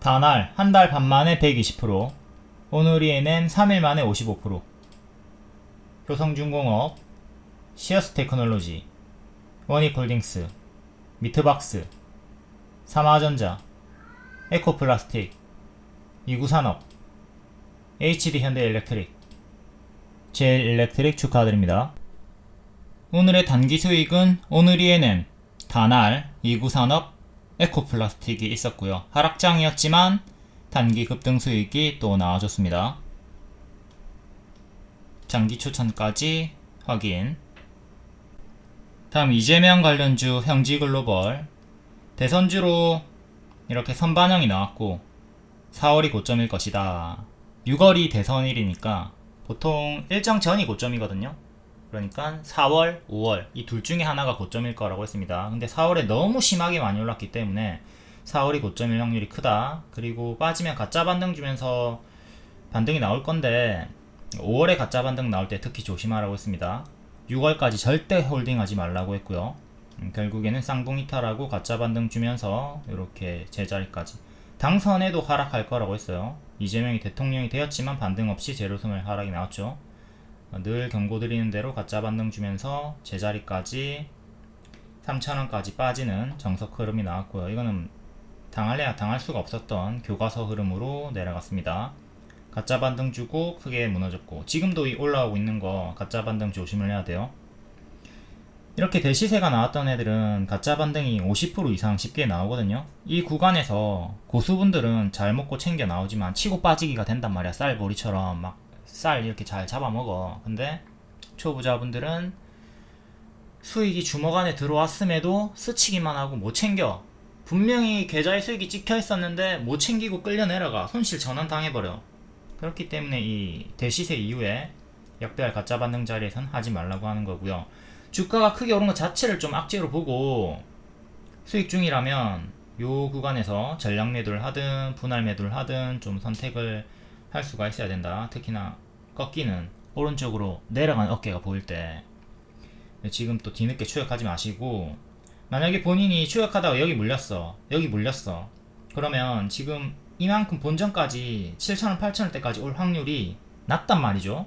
다날 한 달 반 만에 120%, 오늘이 NM 3일 만에 55%, 효성중공업, 시어스 테크놀로지, 원익홀딩스, 미트박스, 삼화전자, 에코플라스틱, 이구산업, HD 현대일렉트릭, 제일일렉트릭 축하드립니다. 오늘의 단기 수익은 오늘이 NM, 다날, 이구산업, 에코플라스틱이 있었고요. 하락장이었지만 단기 급등 수익이 또 나와줬습니다. 장기 추천까지 확인. 다음 이재명 관련주 형지글로벌 대선주로 이렇게 선반영이 나왔고 4월이 고점일 것이다. 6월이 대선일이니까 보통 일정 전이 고점이거든요. 그러니까 4월, 5월 이 둘 중에 하나가 고점일 거라고 했습니다. 근데 4월에 너무 심하게 많이 올랐기 때문에 4월이 고점일 확률이 크다. 그리고 빠지면 가짜 반등 주면서 반등이 나올 건데 5월에 가짜 반등 나올 때 특히 조심하라고 했습니다. 6월까지 절대 홀딩하지 말라고 했고요. 음, 결국에는 쌍봉 이탈하고 가짜 반등 주면서 이렇게 제자리까지 당선에도 하락할 거라고 했어요. 이재명이 대통령이 되었지만 반등 없이 제로섬을 하락이 나왔죠. 어, 늘 경고드리는 대로 가짜 반등 주면서 제자리까지 3,000원까지 빠지는 정석 흐름이 나왔고요. 이거는 당할래야 당할 수가 없었던 교과서 흐름으로 내려갔습니다. 가짜 반등 주고 크게 무너졌고 지금도 이 올라오고 있는 거 가짜 반등 조심을 해야 돼요. 이렇게 대시세가 나왔던 애들은 가짜 반등이 50% 이상 쉽게 나오거든요. 이 구간에서 고수분들은 잘 먹고 챙겨 나오지만 치고 빠지기가 된단 말이야. 쌀보리처럼 막 쌀 이렇게 잘 잡아먹어. 근데 초보자분들은 수익이 주먹 안에 들어왔음에도 스치기만 하고 못 챙겨. 분명히 계좌에 수익이 찍혀 있었는데 못 챙기고 끌려 내려가. 손실 전환 당해버려. 그렇기 때문에 이 대시세 이후에 역배열 가짜 반등 자리에선 하지 말라고 하는 거고요. 주가가 크게 오른 것 자체를 좀 악재로 보고 수익 중이라면 요 구간에서 전량 매도를 하든 분할 매도를 하든 좀 선택을 할 수가 있어야 된다. 특히나 꺾이는 오른쪽으로 내려간 어깨가 보일 때 지금 또 뒤늦게 추격하지 마시고 만약에 본인이 추격하다가 여기 물렸어. 여기 물렸어. 그러면 지금 이만큼 본전까지 7,000원, 8,000원 때까지 올 확률이 낮단 말이죠.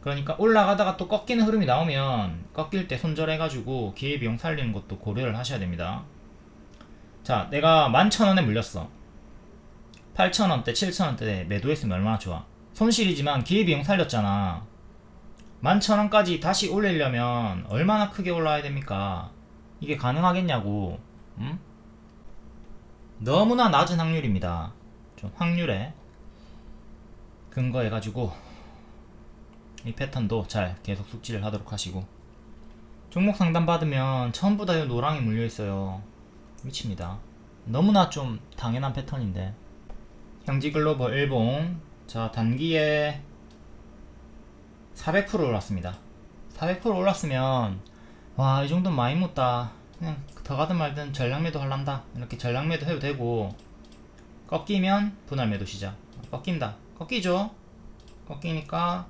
그러니까 올라가다가 또 꺾이는 흐름이 나오면 꺾일 때 손절해가지고 기회비용 살리는 것도 고려를 하셔야 됩니다. 자, 내가 11,000원에 물렸어. 8,000원대, 7,000원대 매도했으면 얼마나 좋아. 손실이지만 기회비용 살렸잖아. 11,000원까지 다시 올리려면 얼마나 크게 올라야 됩니까? 이게 가능하겠냐고. 음? 너무나 낮은 확률입니다. 좀 확률에 근거해가지고 이 패턴도 잘 계속 숙지를 하도록 하시고 종목 상담 받으면 전부 다 이 노랑이 물려 있어요. 미칩니다. 너무나 좀 당연한 패턴인데 형지글로벌 일봉 자 단기에 400% 올랐습니다. 400% 올랐으면 와 이 정도 많이 묻다. 그냥 더 가든 말든 전량 매도 할란다. 이렇게 전량 매도 해도 되고 꺾이면 분할 매도 시작. 꺾인다. 꺾이죠? 꺾이니까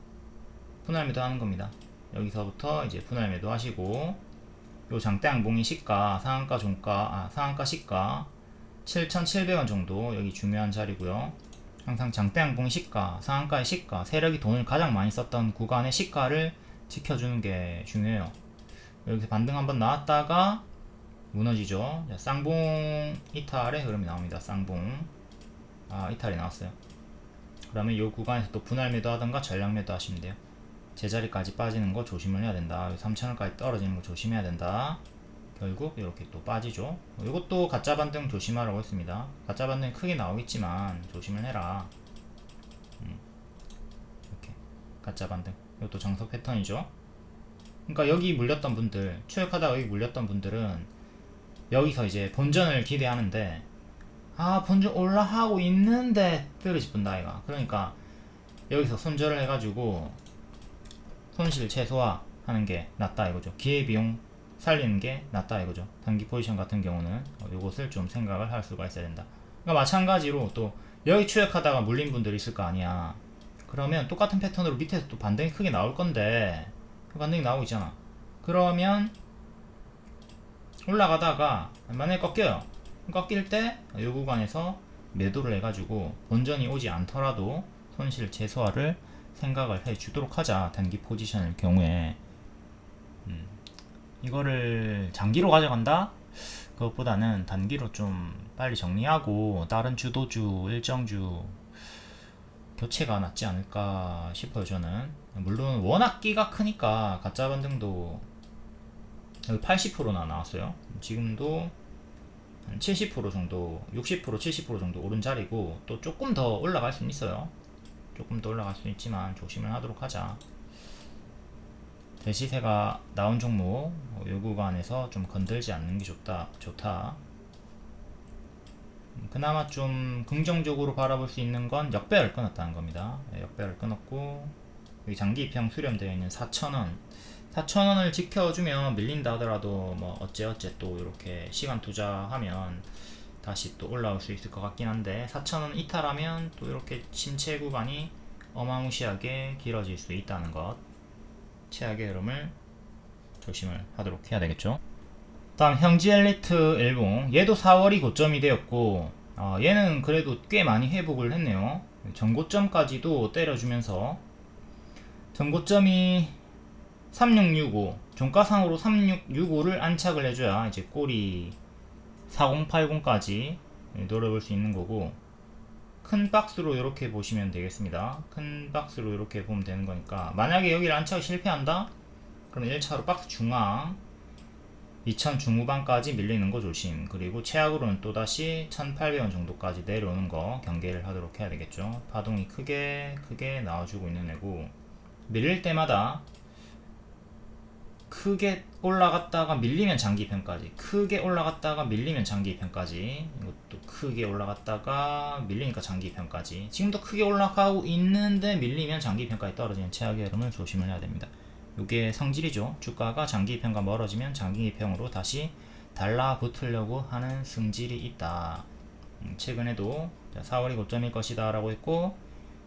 분할 매도 하는 겁니다. 여기서부터 이제 분할 매도 하시고 요 장대 항봉이 시가, 상한가 종가, 아, 상한가 시가 7,700원 정도 여기 중요한 자리고요. 항상 장대 항봉 시가, 상한가의 시가, 세력이 돈을 가장 많이 썼던 구간의 시가를 지켜주는 게 중요해요. 여기서 반등 한번 나왔다가 무너지죠. 자, 쌍봉 이탈의 흐름이 나옵니다. 쌍봉. 아, 이탈이 나왔어요. 그러면 이 구간에서 또 분할 매도 하던가 전량 매도 하시면 돼요. 제자리까지 빠지는 거 조심을 해야 된다. 3,000원까지 떨어지는 거 조심해야 된다. 결국 이렇게 또 빠지죠. 이것도 가짜 반등 조심하라고 했습니다. 가짜 반등이 크게 나오겠지만 조심을 해라. 음. 이렇게 가짜 반등. 이것도 정석 패턴이죠. 그러니까 여기 물렸던 분들, 추격하다가 여기 물렸던 분들은 여기서 이제 본전을 기대하는데 아 본전 올라하고 있는데 떨어지 분다 이가. 그러니까 여기서 손절을 해가지고 손실 최소화 하는 게 낫다 이거죠. 기회비용 살리는 게 낫다 이거죠. 단기 포지션 같은 경우는 어, 이것을 좀 생각을 할 수가 있어야 된다. 그러니까 마찬가지로 또 여기 추격하다가 물린 분들이 있을 거 아니야. 그러면 똑같은 패턴으로 밑에서 또 반등이 크게 나올 건데 그 반등이 나오고 있잖아. 그러면 올라가다가 만약에 꺾여요. 꺾일 때 이 구간에서 매도를 해가지고 본전이 오지 않더라도 손실 최소화를 생각을 해 주도록 하자 단기 포지션일 경우에 음, 이거를 장기로 가져간다? 그것보다는 단기로 좀 빨리 정리하고 다른 주도주 일정주 교체가 낫지 않을까 싶어요 저는. 물론 워낙 끼가 크니까 가짜 반등도 여기 80%나 나왔어요. 지금도 한 70% 정도 60% 70% 정도 오른 자리고 또 조금 더 올라갈 수는 있어요. 조금 더 올라갈 수는 있지만 조심을 하도록 하자 대시세가 나온 종목 어, 요 구간에서 좀 건들지 않는 게 좋다 좋다. 음, 그나마 좀 긍정적으로 바라볼 수 있는 건 역배를 끊었다는 겁니다. 예, 역배를 끊었고 여기 장기 입형 수렴되어 있는 4,000원. 4,000원을 지켜주면 밀린다 하더라도 뭐 어째어째 또 이렇게 시간 투자하면 다시 또 올라올 수 있을 것 같긴 한데 4,000원 이탈하면 또 이렇게 침체 구간이 어마무시하게 길어질 수 있다는 것 최악의 흐름을 조심을 하도록 해야 되겠죠. 다음 형지 엘리트 일봉 얘도 4월이 고점이 되었고 어, 얘는 그래도 꽤 많이 회복을 했네요. 전고점까지도 때려주면서. 전고점이 3665 종가상으로 3665를 안착을 해줘야 이제 꼬리 4080까지 노려볼 수 있는 거고 큰 박스로 이렇게 보시면 되겠습니다 큰 박스로 이렇게 보면 되는 거니까 만약에 여기를 안착을 실패한다 그럼 1차로 박스 중앙 2000 중후반까지 밀리는 거 조심. 그리고 최악으로는 또다시 1800원 정도까지 내려오는 거 경계를 하도록 해야 되겠죠. 파동이 크게 크게 나와주고 있는 애고 밀릴 때마다 크게 올라갔다가 밀리면 장기 편까지 크게 올라갔다가 밀리면 장기 편까지 이것도 크게 올라갔다가 밀리니까 장기 편까지 지금도 크게 올라가고 있는데 밀리면 장기 편까지 떨어지는 최악의 흐름을 조심을 해야 됩니다. 이게 성질이죠. 주가가 장기평과 멀어지면 장기평으로 다시 달라붙으려고 하는 성질이 있다. 음, 최근에도 4월이 고점일 것이다 라고 했고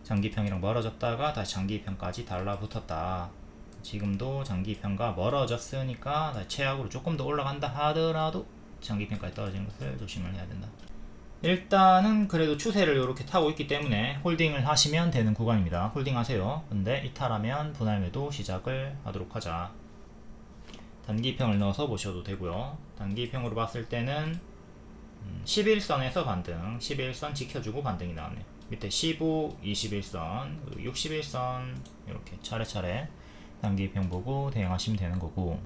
장기평이랑 멀어졌다가 다시 장기평까지 달라붙었다. 지금도 장기평과 멀어졌으니까 최악으로 조금 더 올라간다 하더라도 장기평까지 떨어지는 것을 조심을 해야 된다. 일단은 그래도 추세를 이렇게 타고 있기 때문에 홀딩을 하시면 되는 구간입니다. 홀딩 하세요. 근데 이탈하면 분할 매도 시작을 하도록 하자. 단기평을 넣어서 보셔도 되고요. 단기평으로 봤을 때는 11선에서 반등, 11선 지켜주고 반등이 나왔네요. 밑에 15, 21선, 61선 이렇게 차례차례 단기평 보고 대응하시면 되는 거고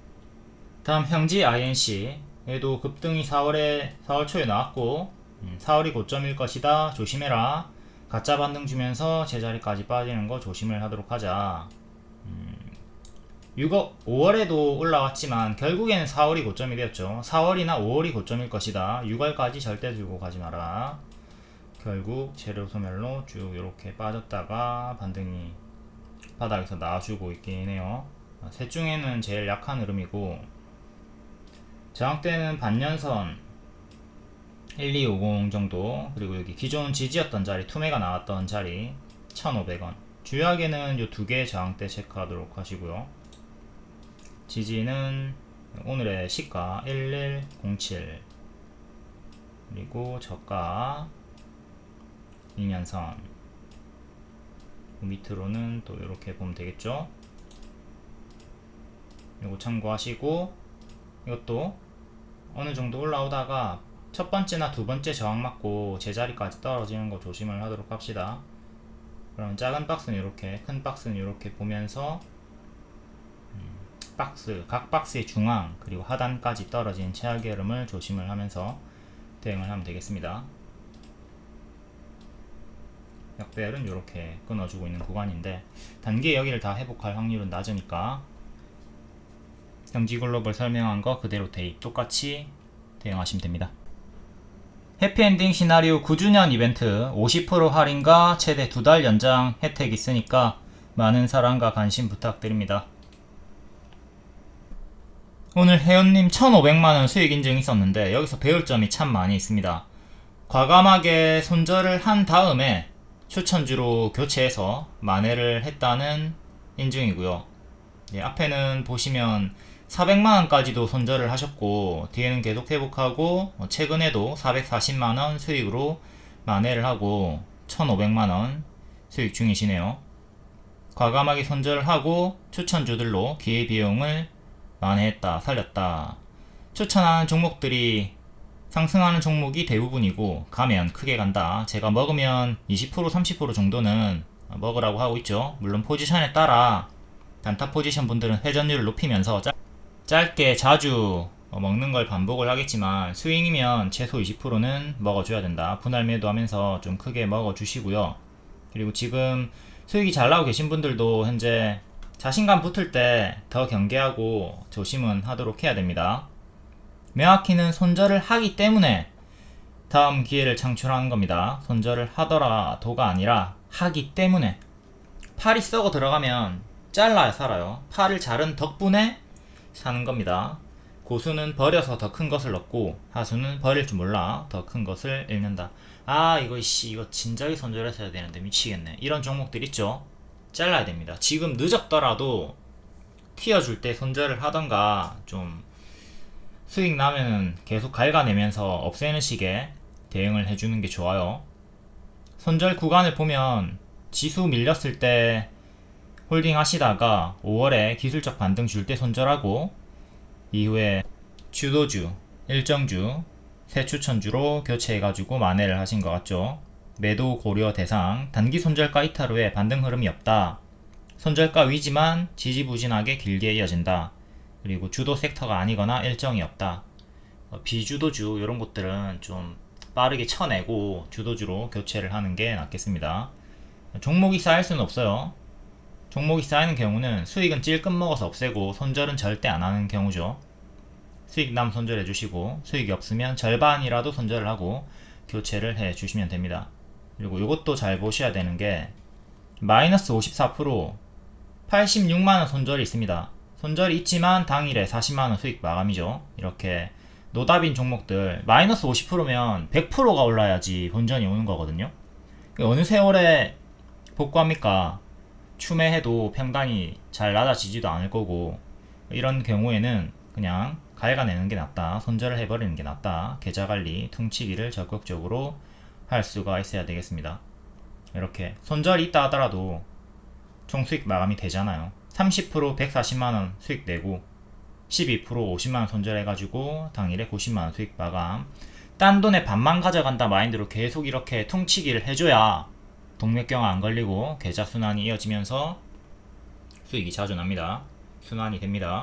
다음 형지 INC 얘도 급등이 4월에 4월 초에 나왔고 4월이 음, 고점일 것이다. 조심해라. 가짜 반등 주면서 제자리까지 빠지는 거 조심을 하도록 하자. 6월, 음, 5월에도 올라왔지만 결국에는 4월이 고점이 되었죠. 4월이나 5월이 고점일 것이다. 6월까지 절대 들고 가지 마라. 결국 재료 소멸로 쭉 이렇게 빠졌다가 반등이 바닥에서 나와주고 있긴 해요. 셋 중에는 제일 약한 흐름이고 저항대는 반년선 1250 정도 그리고 여기 기존 지지였던 자리 투매가 나왔던 자리 1500원. 주요하게는 이 두 개의 저항대 체크하도록 하시고요. 지지는 오늘의 시가 1107 그리고 저가 2년선 밑으로는 또 이렇게 보면 되겠죠 이거 참고하시고 이것도 어느 정도 올라오다가 첫 번째나 두 번째 저항 맞고 제자리까지 떨어지는 거 조심을 하도록 합시다. 그럼 작은 박스는 이렇게, 큰 박스는 이렇게 보면서 음, 박스, 각 박스의 중앙 그리고 하단까지 떨어진 최악의 흐름을 조심을 하면서 대응을 하면 되겠습니다. 역배열은 이렇게 끊어주고 있는 구간인데 단계 여기를 다 회복할 확률은 낮으니까 경지 글로벌 설명한 거 그대로 대입 똑같이 대응하시면 됩니다. 해피엔딩 시나리오 9주년 이벤트 50% 할인과 최대 2달 연장 혜택 있으니까 많은 사랑과 관심 부탁드립니다. 오늘 회원님 1500만원 수익 인증 있었는데 여기서 배울 점이 참 많이 있습니다. 과감하게 손절을 한 다음에 추천주로 교체해서 만회를 했다는 인증이고요. 예, 앞에는 보시면 400만원까지도 손절을 하셨고 뒤에는 계속 회복하고 어, 최근에도 440만원 수익으로 만회를 하고 1,500만원 수익 중이시네요. 과감하게 손절을 하고 추천주들로 기회비용을 만회했다, 살렸다. 추천하는 종목들이 상승하는 종목이 대부분이고 가면 크게 간다. 제가 먹으면 20% 30% 정도는 먹으라고 하고 있죠. 물론 포지션에 따라 단타 포지션 분들은 회전율을 높이면서 짧, 짧게 자주 어, 먹는 걸 반복을 하겠지만 스윙이면 최소 20%는 먹어줘야 된다. 분할 매도하면서 좀 크게 먹어주시고요. 그리고 지금 수익이 잘 나오고 계신 분들도 현재 자신감 붙을 때 더 경계하고 조심은 하도록 해야 됩니다. 명확히는 손절을 하기 때문에 다음 기회를 창출하는 겁니다. 손절을 하더라도가 아니라 하기 때문에 팔이 썩어 들어가면 잘라야 살아요. 팔을 자른 덕분에 사는 겁니다. 고수는 버려서 더 큰 것을 얻고 하수는 버릴 줄 몰라 더 큰 것을 잃는다. 아 이거 씨 이거 진작에 손절했어야 되는데 미치겠네. 이런 종목들 있죠. 잘라야 됩니다. 지금 늦었더라도 튀어줄 때 손절을 하던가 좀 수익 나면은 계속 갉아내면서 없애는 식의 대응을 해주는 게 좋아요. 손절 구간을 보면 지수 밀렸을 때 홀딩 하시다가 5월에 기술적 반등 줄 때 손절하고 이후에 주도주, 일정주, 새 추천주로 교체해가지고 만회를 하신 것 같죠. 매도 고려 대상, 단기 손절가 이탈 후에 반등 흐름이 없다. 손절가 위지만 지지부진하게 길게 이어진다. 그리고 주도 섹터가 아니거나 일정이 없다. 어, 비주도주 이런 것들은 좀 빠르게 쳐내고 주도주로 교체를 하는 게 낫겠습니다. 종목이 쌓일 수는 없어요. 종목이 쌓이는 경우는 수익은 찔끔 먹어서 없애고 손절은 절대 안 하는 경우죠. 수익 남 손절해 주시고 수익이 없으면 절반이라도 손절을 하고 교체를 해 주시면 됩니다. 그리고 이것도 잘 보셔야 되는 게 마이너스 54% 86만원 손절이 있습니다. 손절이 있지만 당일에 40만원 수익 마감이죠. 이렇게 노답인 종목들 마이너스 50%면 100%가 올라야지 본전이 오는 거거든요. 어느 세월에 복구합니까? 추매해도 평단이 잘 낮아지지도 않을 거고 이런 경우에는 그냥 갉아내는 게 낫다. 손절을 해버리는 게 낫다. 계좌 관리, 퉁치기를 적극적으로 할 수가 있어야 되겠습니다. 이렇게 손절이 있다 하더라도 총 수익 마감이 되잖아요. 30% 140만원 수익 내고 12% 50만원 손절해가지고 당일에 90만원 수익 마감. 딴 돈에 반만 가져간다 마인드로 계속 이렇게 퉁치기를 해줘야 동맥경화 안 걸리고 계좌 순환이 이어지면서 수익이 자주 납니다. 순환이 됩니다.